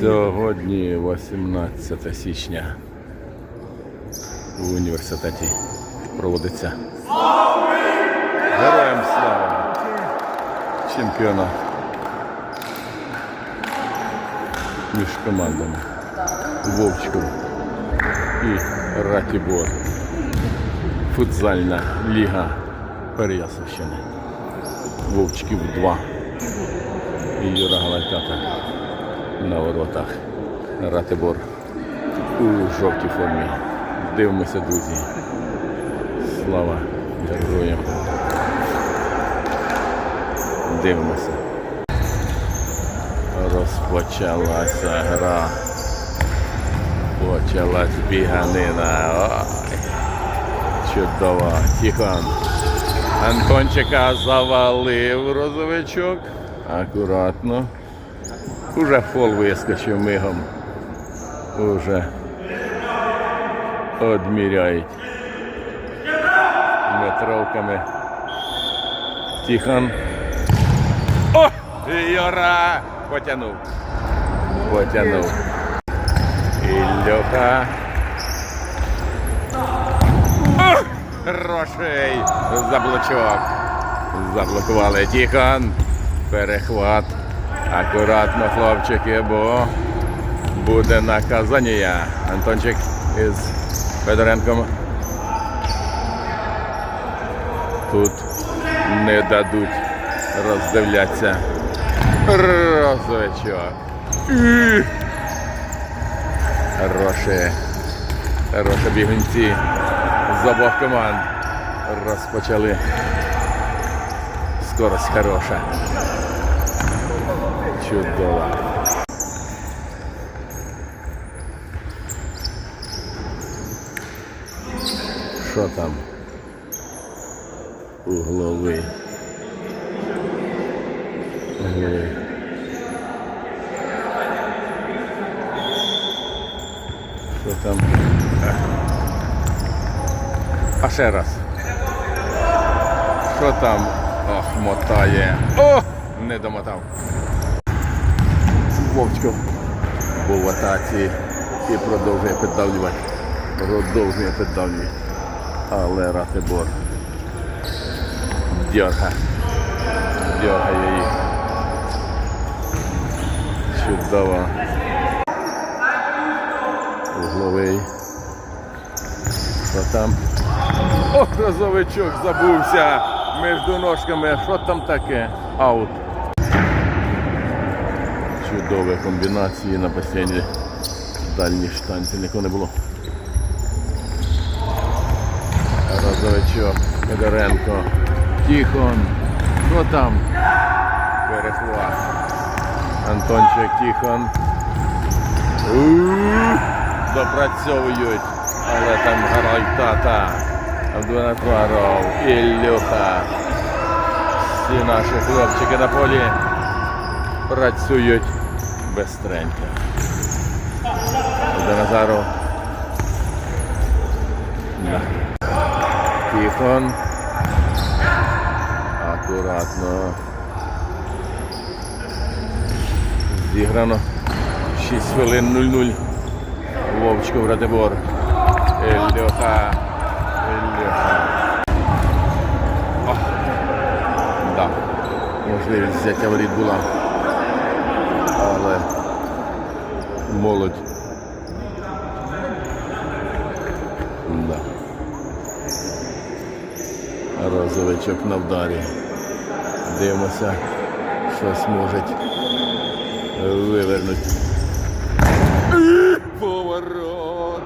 Сьогодні 18 січня в університеті проводиться Героям слава! Чемпіонат між командами Вовчков і Ратібор. Футзальна ліга Переяславщини. Вовчків 2 і Юра Галайката на воротах. Ратибор у жовтій формі. Дивимося, друзі. Слава героям. Дивимося. Розпочалася гра. Почалась біганина. Ой, чудово. Тихон. Антончика завалив розовичок. Акуратно. Уже фол вискочив мигом. Уже одміряють метровками. Тихон. О! Йора! Потянув. Потянув. Ільоха. О! Хороший заблочок. Заблокували Тихон. Перехват. Акуратно, хлопчики, бо буде наказання. Антончик із Федоренком. Тут не дадуть роздивлятися. Розовичок. Хороші. Хороші бігунці з обох команд. Розпочали. Скорость хороша. Чудово. Що там? Угловий. Угловий. Що там? А ще раз. Що там? Ох, мотає. О! Не домотав. Вовчко був в атаці і продовжує піддавлювати. Продовжує піддавлювати. Але Ратибор дерга. Дергає їх. Чудово. Угловий. Що там? Ох, розовичок забувся між ножками. Що там таке? Аут. Чудові комбінації на басейні. Дальні штанці нікого не було. Розовичок, Федоренко, Тихон. Хто там? Перехват. Антончик Тихон. У-у-у. Допрацьовують. Але там грають тата. Абдунатваров, Ілюха. Всі наші хлопчики на полі працюють безстренько. До Назару. Да. Тихон. Акуратно. Зіграно. 6 хвилин 0-0. Вовчко Ратибор. Ільоха. Ільоха. О. Да. Можливість взяття воріт була. Але молодь. Да. Розовичок на вдарі. Дивимося, щось можуть вивернути. Поворот.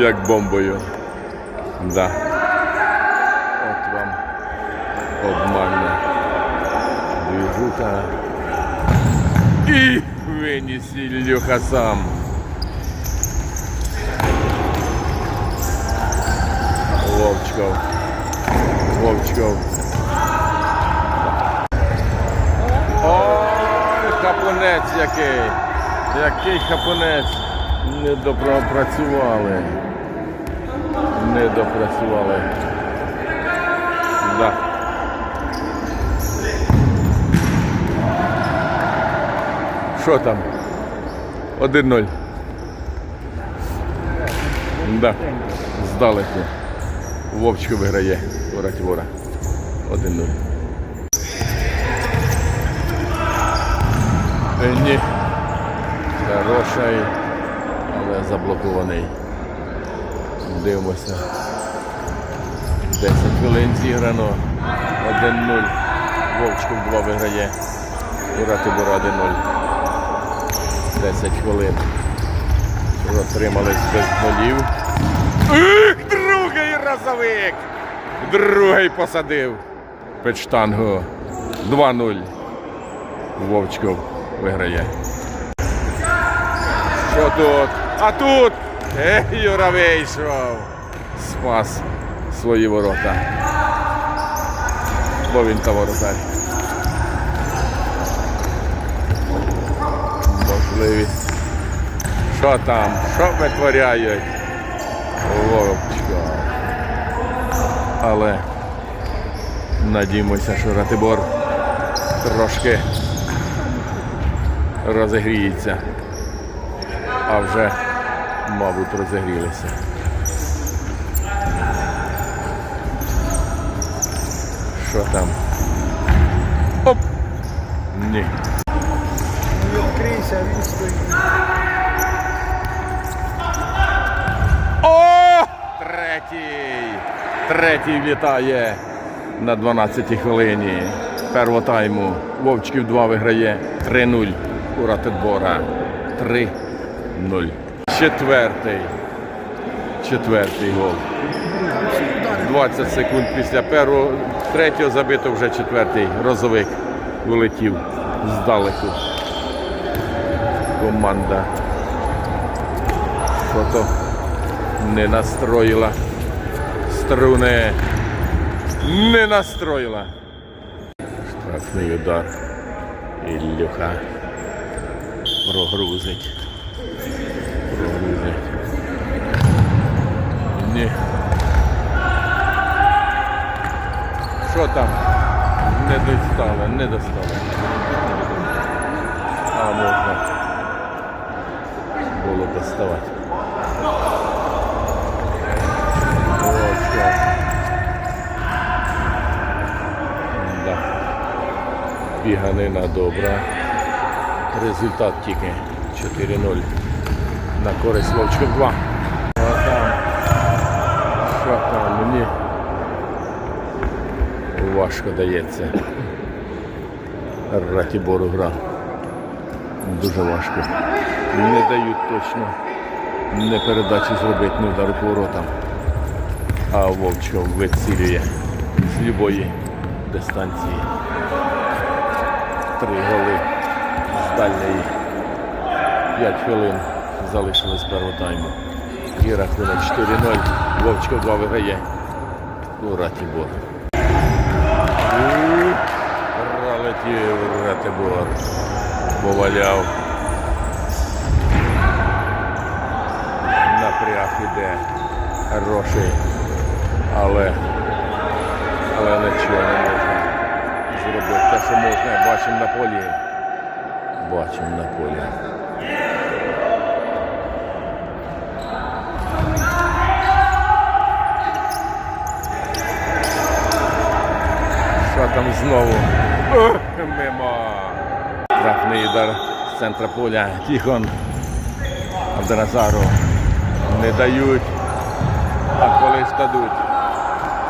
Як бомбою. Да. От вам обманна движуха. І виніс Ілюха сам. Вовчков. Вовчков. Ой, хапунець який. Який хапунець. Не допрацювали. Не допрацювали. Да. Що там? 1-0. Да. Здалеку. Вовчко виграє у Ратівора. 1-0. Е, Ні. Хороший, але заблокований. Дивимося. 10 хвилин зіграно. 1-0. Вовчков 2 виграє. У Ратибора 1-0. 10 хвилин. Отримались без голів. Другий разовик! Другий посадив. Під штангу. 2-0. Вовчков виграє. Що тут? А тут Ех, Юра вийшов. Спас свої ворота. Бо він та воротар. Можливість. Що там? Що витворяють? Вовчко. Але надіємося, що Ратибор трошки розігріється. А вже, мабуть, розігрілися. Що там? Оп! Ні. О! Третій! Третій вітає на 12-й хвилині. Первого тайму. Вовчків 2 виграє 3-0 у Ратибора. 3-0. Четвертий. Четвертий гол. 20 секунд після першого, третього забито вже четвертий розовик вилетів здалеку. Команда. Що-то не настроїла струни. Не настроїла. Штрафний удар. Ілюха прогрузить. Прогрузить. Ні. Що там? Не достали, не достали. А можна було доставати. Да. Біганина добра. Результат тільки 4-0 на користь Вовчка 2. А там, що там мені важко дається. Ратібору гра. Дуже важко. Не дають точно не передачі зробити, не удару по воротам. А Вовчко вицілює з любої дистанції. Три голи з дальньої. П'ять хвилин залишилось першого тайму. І рахунок 4-0. Вовчко 2 виграє. У Ратібор. Пролетів Ратибор. Поваляв. Напряг іде. Хороший. Але, але нічого не можна зробити. Те, що можна, бачимо на полі. Бачимо на полі. Що там знову? Мимо. Штрафний удар з центра поля. Тихон Абдразару не дають. А коли ж дадуть,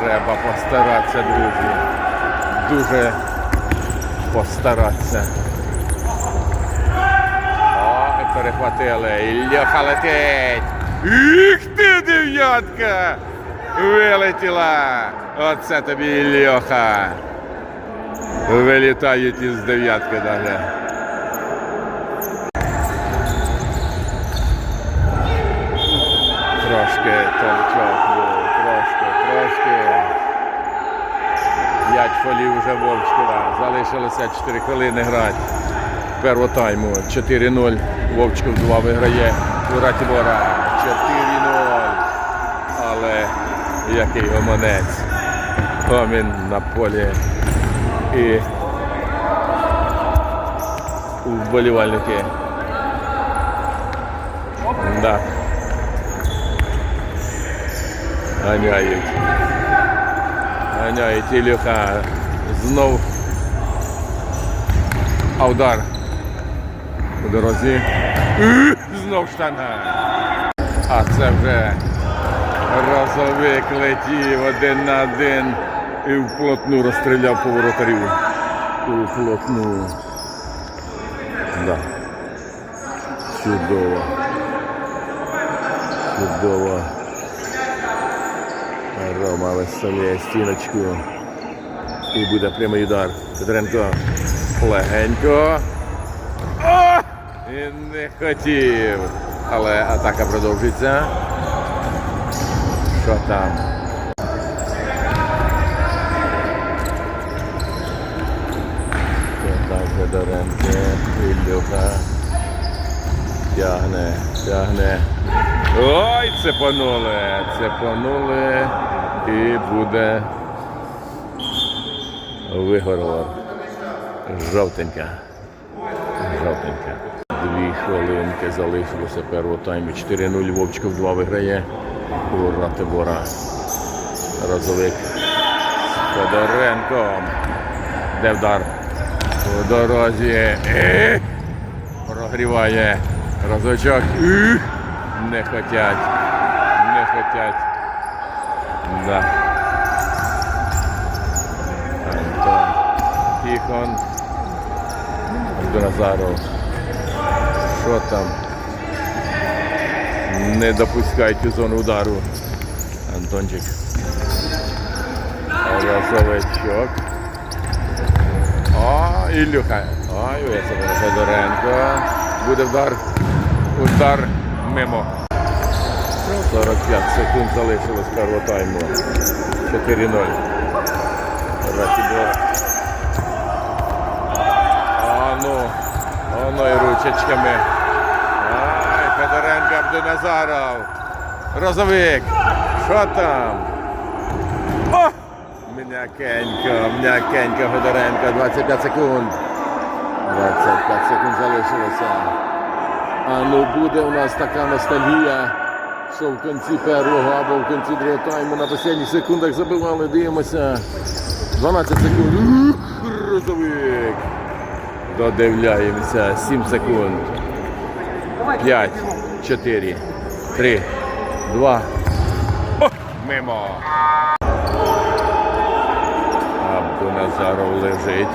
треба постаратися, друзі. Дуже постаратися. О, перехватили. Ільяха летить. Їх ти, дев'ятка! Вилетіла! Оце тобі Ільоха. Вилітають із дев'ятки навіть. Толчок був, трошки, трошки. П'ять фолів вже Вовчкова. Залишилося 4 хвилини грати. Першого тайму 4-0. Вовчков 2 виграє. У Ратібора 4-0. Але який гомонець. Гомін на полі. І вболівальники. Да. Ганяють. Ганяють Ілюха. Знов. А удар. У дорозі. Знов штанга. А це вже розовик летів один на один і вплотну розстріляв по воротарю. Вплотну. Да. Чудово. Чудово. Рома виставляє стіночку. І буде прямий удар. Петренко легенько. О! І не хотів. Але атака продовжується. Що там? Федоренко? Ілюха. Тягне, тягне. Ой, цепанули, цепанули. І буде вигорор. Жовтенька. Жовтенька. Дві хвилинки залишилося першого тайму. 4-0 Вовчков 2 виграє. У Ратибора. Розовик Федоренком. Де вдар? У дорозі. Прогріває разочок. Не хотять. Не хотять. Да. Антон. Тихон. Абдуназаров. Що там? Не допускають у зону удару. Антончик. Розовичок. О, Ілюха. Ой, Федоренко. Буде вдар. Удар мимо. 45 секунд залишилось першого тайму. 4-0. Ратібор. А ну, і ручечками. Ай, Федоренко Абдуназаров. Розовик. Що там? О! М'якенько, м'якенько Федоренко. 25 секунд. 25 секунд залишилося. А ну буде у нас така ностальгія, що в кінці першого або в кінці другого тайму на останніх секундах забивали, дивимося. 12 секунд. Розовик. Додивляємося. 7 секунд. 5, 4, 3, 2. О, мимо. Абдуназаров лежить.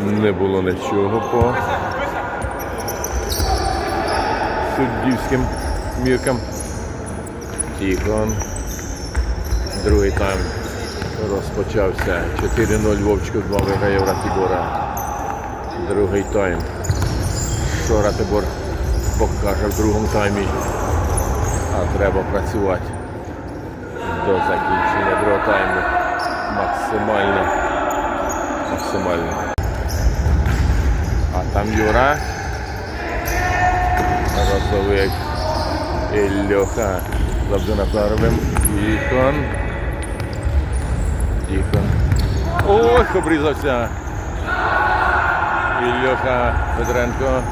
Не було нічого по суддівським міркам. Тіхон. Другий тайм розпочався. 4-0 Вовчков 2 виграє Ратибора. Другий тайм. Що Ратибор покаже в другому таймі. А треба працювати до закінчення другого тайму. Максимально. Максимально. А там Юра. Розовик. Ілюха з Абдуназаровим. Тихон. Тихон. Ох, обрізався. Ілюха Федоренко.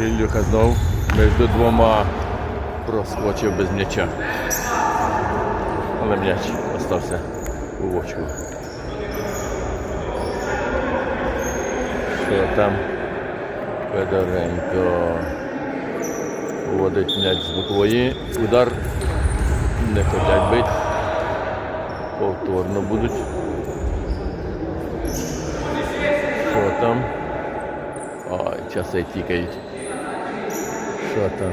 Ілюха знов між двома проскочив без м'яча. Але м'яч остався у вовчку. Що там? Федоренко вводить м'яч з бокової. Удар не хочуть бити. Повторно будуть. Що там? Ой, часи тікають. Що там?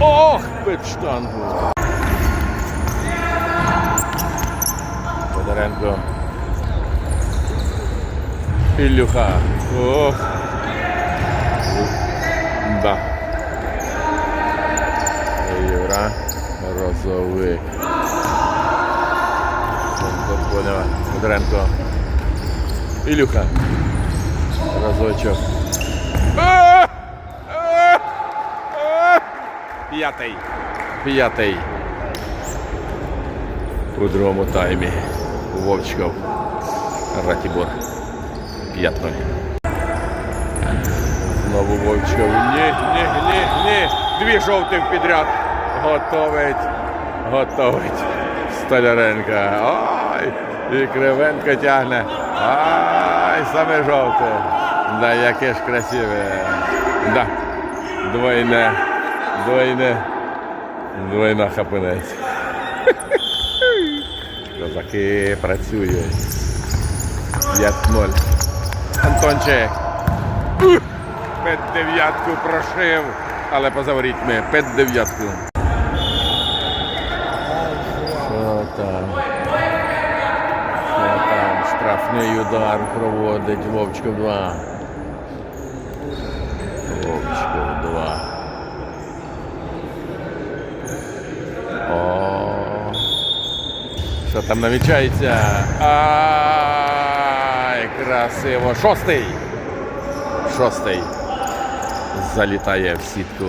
Ох, під штангу. Федоренко. Ілюха. Ох. Да. Юра. Розовик. Федоренко. Ілюха. Разочок. П'ятий. П'ятий. У другому таймі. Вовчков. Ратібор 5-0. Вовчков. Ні, ні, ні, ні. Дві жовтих підряд. Готовить. Готовить. Столяренка. Ой. І Кривенко тягне. Ай, саме жовте. Да, яке ж красиве. Да. Двойне. Двойне. Двойна хапинець. Козаки працюють. 5-0. Антончик. Під дев'ятку прошив, але поза ворітьми. Під дев'ятку. Що там? Що там? Штрафний удар проводить Вовчков 2. Вовчков 2. О, що там намічається? Ай, красиво. Шостий. Шостий. Залітає в сітку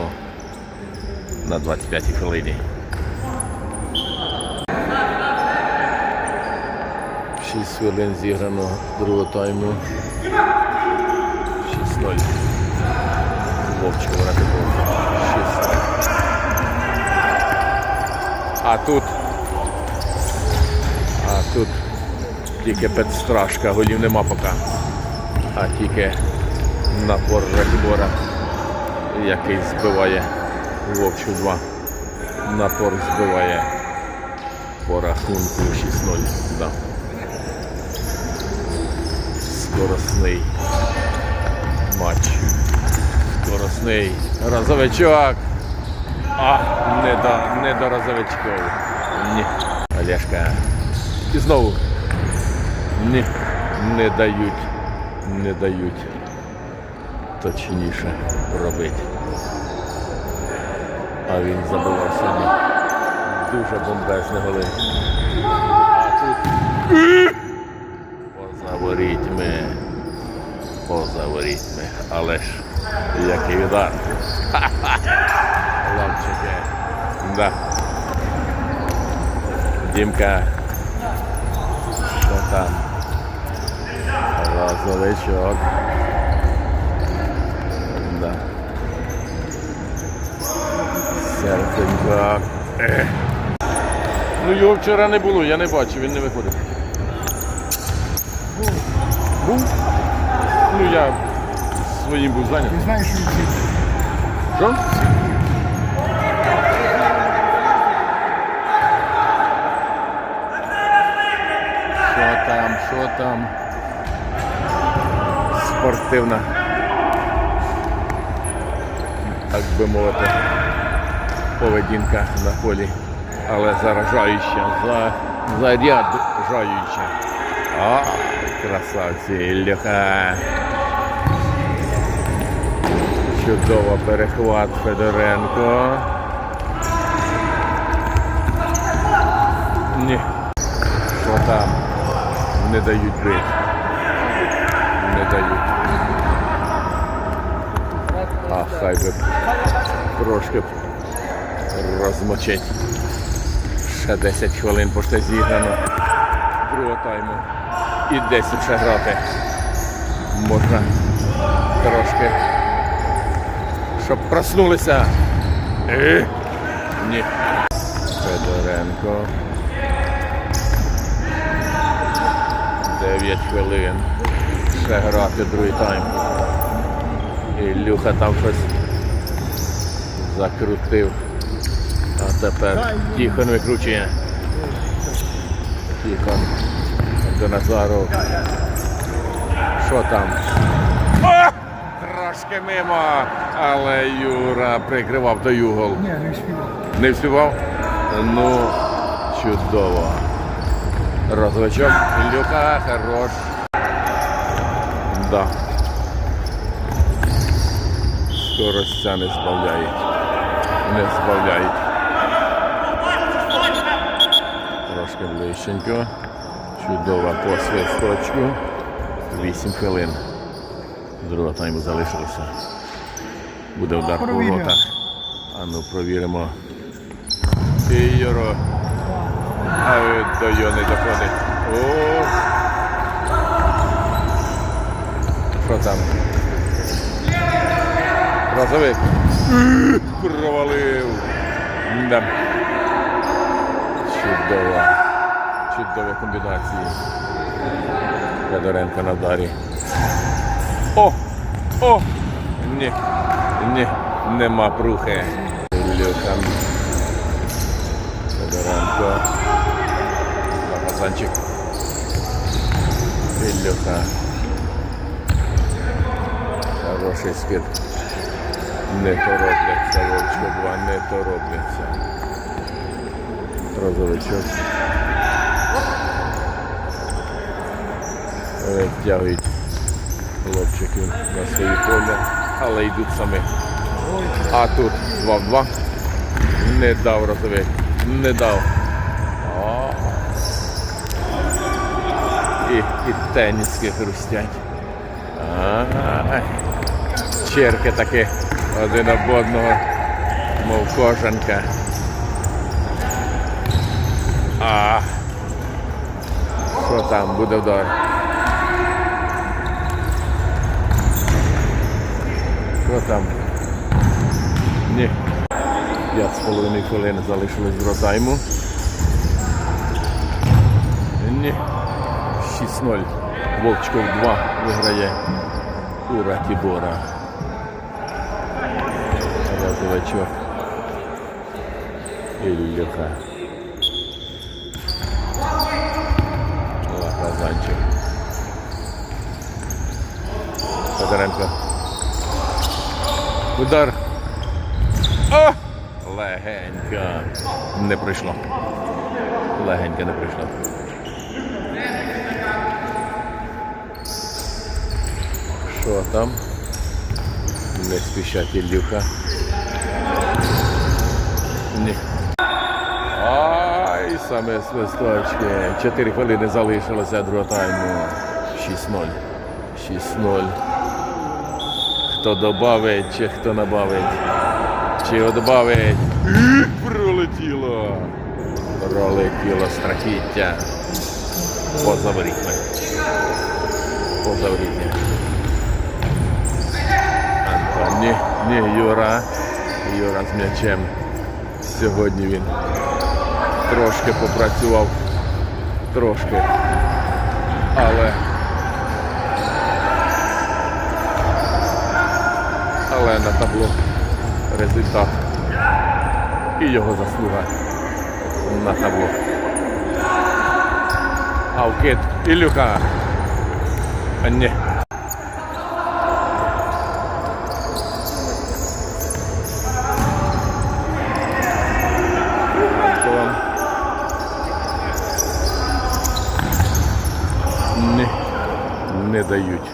на 25-й хвилині. Шість хвилин зіграно другого тайму. 6-0. Вовчко врати 6 А тут. А тут тільки підстрашка, голів нема поки. А тільки напор Рахібора, який збиває Вовчу 2. Напор збиває по рахунку 6-0. Да. Скоросний матч. Скоросний. Розовичок. А, не до, не до розовичков. Ні. Олешка. І знову. Ні. Не дають. Не дають. Точніше робити. А він забивав собі дуже бомбезні голи. Поза ворітьми. Поза ворітьми. Але ж який удар. Лавчики. Да. Дімка. Що там? Розовичок. Серденько. Ну його вчора не було, я не бачив, він не виходив. Був. Був? Ну я своїм був зайнятий. Ти знаєш, що він Що? Що там, що там? Спортивна. Так би мовити, поведінка на полі, але заражаюча, за, заряджаюча. А, красавці, Ілюха. Чудово перехват Федоренко. Ні. Що там? Не дають бити. Не дають. А хай би трошки розмочить. Ще 10 хвилин поште зіграно. Другого тайму. І 10 ще грати. Можна трошки щоб проснулися. Е? Ні. Федоренко. 9 хвилин. Ще грати другий тайм. Ілюха там щось закрутив. Тепер Тихон викручує. Тихон до Назару. Що там? О! Трошки мимо, але Юра прикривав той угол. Ні, не співав. Не вспівав? Ну, чудово. Розовичок, Ілюка, хорош. Да. Скоростя не збавляють. Не збавляють. Трошки ближченько. Чудова по свисточку. 8 хвилин. Другого тайму залишилося. Буде удар по воротах. А ну провіримо. І А до його не доходить. О! там? Розовик. Провалив. Да. Чудова. Чудова комбінація. Федоренко на дарі. О! О! Ні. Ні. Нема прухи. Ілюха. Федоренко. Газанчик. Ілюха. Хороший скид. Не торопляться, Вовчко 2, не торопляться. Розовичок. Витягують хлопчиків на свої поля, але йдуть самі. А тут 2 в 2. Не дав розовик. Не дав. О. І, і теніски хрустять. Ай. Черки таки один об одного, мов кожанка. А. Що там буде вдар? Що там? Ні. П'ять з половиною хвилин залишилось до тайму. Ні. 6-0. Вовчков 2 виграє у Ратібора. Розовачок. Ілюха. Лахазанчик. Федоренко. Удар. О! Легенько. Не прийшло. Легенько не прийшло. Що там? Не спішать Ілюха. Ні. Ай, саме свисточки. Чотири хвилини залишилося другого тайму. 6-0. 6-0. Хто добавить, чи хто набавить? Чи добавить? І Пролетіло. Пролетіло страхіття. Поза ворітьми. Поза ворітьми. Антон, ні, ні, Юра. Юра з м'ячем. Сьогодні він трошки попрацював. Трошки. Але. Але на табло результат. І його заслуга на табло. А вкид Ілюха. А ні. Не, дають.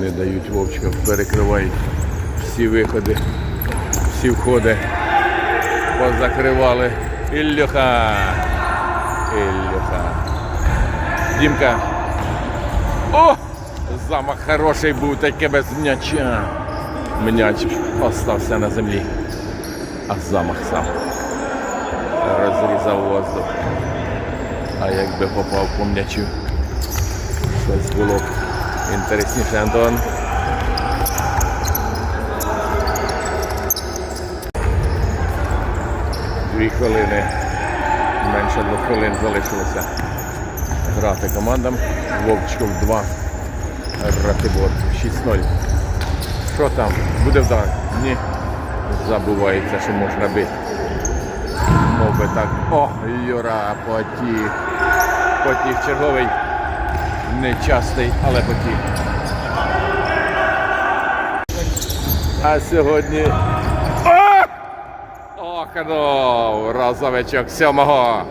Не дають Вовчка, перекривають всі виходи, всі входи. Позакривали. Ілюха. Ілюха. Дімка. О! Замах хороший був, таке без м'яча. М'яч остався на землі. А замах сам розрізав воздух. А якби попав по м'ячу, щось було б інтересніше, Антон. Дві хвилини, менше двох хвилин залишилося грати командам. Вовчков 2, Ратибор 6-0. Що там? Буде вдар? Ні. Забувається, що можна бити. Мов би так. О, Юра, потік. Потік черговий. Нечастий, але потік. А сьогодні. Ну, розовичок сьомого.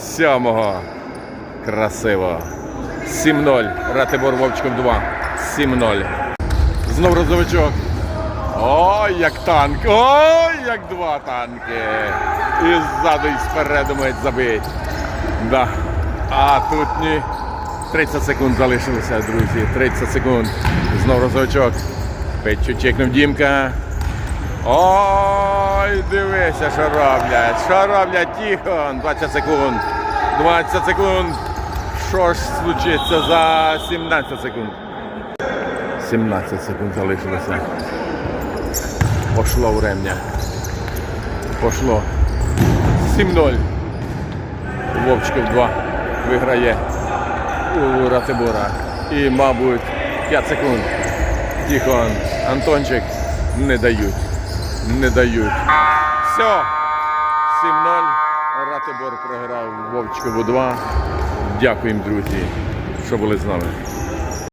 Сьомого. Красиво. 7-0. Ратибор Вовчком 2. 7-0. Знов розовичок. Ой, як танк! Ой, як два танки! І ззаду, і спереду мають забити. Да. А тут ні. 30 секунд залишилося, друзі. 30 секунд. Знов розовичок. Петчу чекнув Дімка. Ой, дивися, що роблять. Що роблять Тіхон? 20 секунд. 20 секунд. Що ж случиться за 17 секунд? 17 секунд залишилося. Пошло врем'я. Пошло. 7-0. Вовчків 2 виграє у Ратибора. І, мабуть, 5 секунд. Тихон, Антончик не дають. Не дають. Все. 7-0. Ратибор програв Вовчкову 2. Дякуємо, друзі, що були з нами.